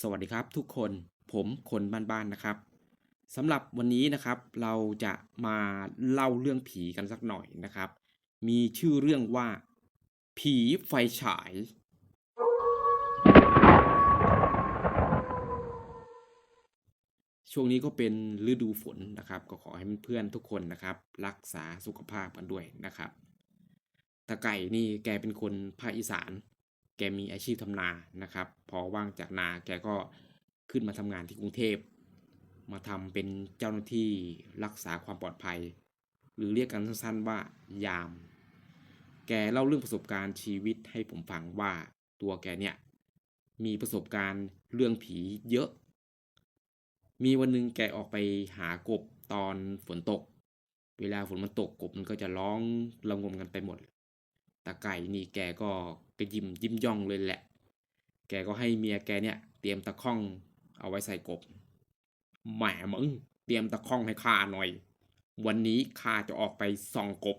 สวัสดีครับทุกคนผมคนบ้านๆนะครับสำหรับวันนี้นะครับเราจะมาเล่าเรื่องผีกันสักหน่อยนะครับ มีชื่อเรื่องว่า ผีไฟฉาย ช่วงนี้ก็เป็นฤดูฝนนะครับ ก็ขอให้เพื่อนๆทุกคนนะครับ รักษาสุขภาพกันด้วยนะครับตาไก่นี่แกเป็นคนภาคอีสาน แกมีอาชีพทำนานะครับ พอว่างจากนาแกก็ขึ้นมาทำงานที่กรุงเทพ มาทำเป็นเจ้าหน้าที่รักษาความปลอดภัย หรือเรียกกันสั้นๆว่ายาม แกเล่าเรื่องประสบการณ์ชีวิตให้ผมฟังว่าตัวแกเนี่ยมีประสบการณ์เรื่องผีเยอะ มีวันหนึ่งแกออกไปหากบตอนฝนตก เวลาฝนมันตกกบมันก็จะร้องระงมกันไปหมด ตาไก่นี่แกก็กระยิมยิ้มย่องเลยแหละ แกก็ให้เมียแกเนี่ยเตรียมตะข้องเอาไว้ใส่กบแหมมึงเตรียมตะข้องให้ข้าหน่อย วันนี้ข้าจะออกไปส่องกบ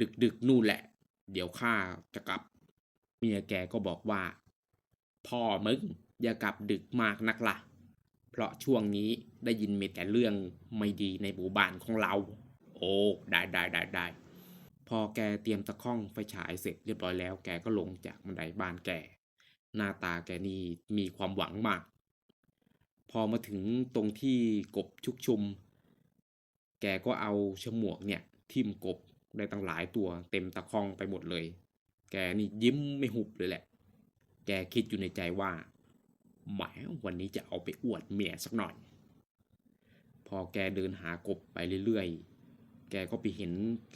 ดึกดึกนู่นแหละ เดี๋ยวข้าจะกลับ เมียแกก็บอกว่า พ่อมึงอย่ากลับดึกมากนักละ่ะ เพราะช่วงนี้ได้ยินมีแต่เรื่องไม่ดีในหมู่บ้านของเรา โอ้ ได้ได้ได้ได้ พอแกเตรียมตะข้องไฟฉายเสร็จเรียบร้อยแล้ว แกก็ลงจากบันไดบ้านแก หน้าตาแกนี่มีความหวังมาก พอมาถึงตรงที่กบชุกชุม แกก็เอาฉมวกเนี่ยทิ่มกบได้ตั้งหลายตัวเต็มตะข้องไปหมดเลย แกนี่ยิ้มไม่หุบเลยแหละ แกคิดอยู่ในใจว่าแหมวันนี้จะเอาไปอวดเมียสักหน่อย พอแกเดินหากบไปเรื่อยๆ แกก็ไปเห็น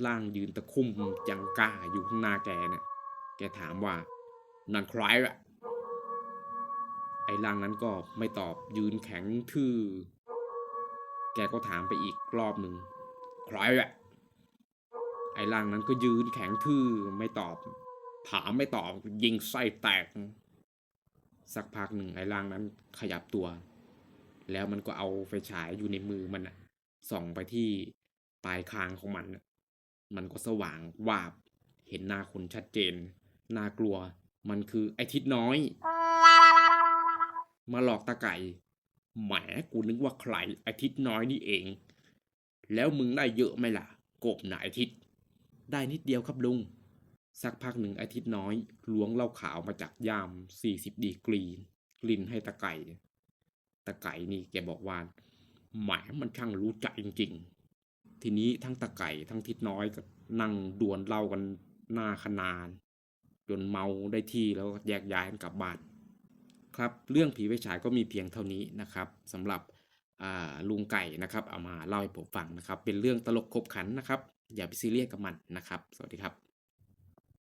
ร่างยืนตะคุ่มจังก้าอยู่ข้างหน้าแกเนี่ย แกถามว่านั่นใครอะไอ้ร่างนั้นก็ไม่ตอบยืนแข็งทื่อ แกก็ถามไปอีกรอบหนึ่งใครอะไอ้ร่างนั้นก็ยืนแข็งทื่อไม่ตอบ ถามไม่ตอบยิงไส้แตก สักพักหนึ่งไอ้ร่างนั้นขยับตัว แล้วมันก็เอาไฟฉายอยู่ในมือมันส่องไปที่ ปลายคางของมัน มันก็สว่างวาบ เห็นหน้าคนชัดเจน น่ากลัว มันคือไอทิดน้อย มาหลอกตาไก่ แหมกูนึกว่าใครไอทิดน้อยนี่เอง แล้วมึงได้เยอะไหมล่ะ กบหนาไอทิดได้นิดเดียวครับลุง สักพักหนึ่งไอทิดน้อยล้วงเหล้าขาวมาจากยามสี่สิบดีกรีกลิ่นให้ตาไก่ตาไก่นี่แกบอกว่าแหมมันช่างรู้ใจจริง ๆ ทีนี้ทั้งตาไก่ทั้งทิดน้อยก็นั่งดวลเล่ากันหน้าขนานจนเมาได้ที่แล้วก็แยกย้ายกันกลับบ้านครับ เรื่องผีไปฉายก็มีเพียงเท่านี้นะครับสำหรับลุงไก่นะครับเอามาเล่าให้ผมฟังนะครับ เป็นเรื่องตลกขบขันนะครับ อย่าไปซีเรียสกับมันนะครับ สวัสดีครับ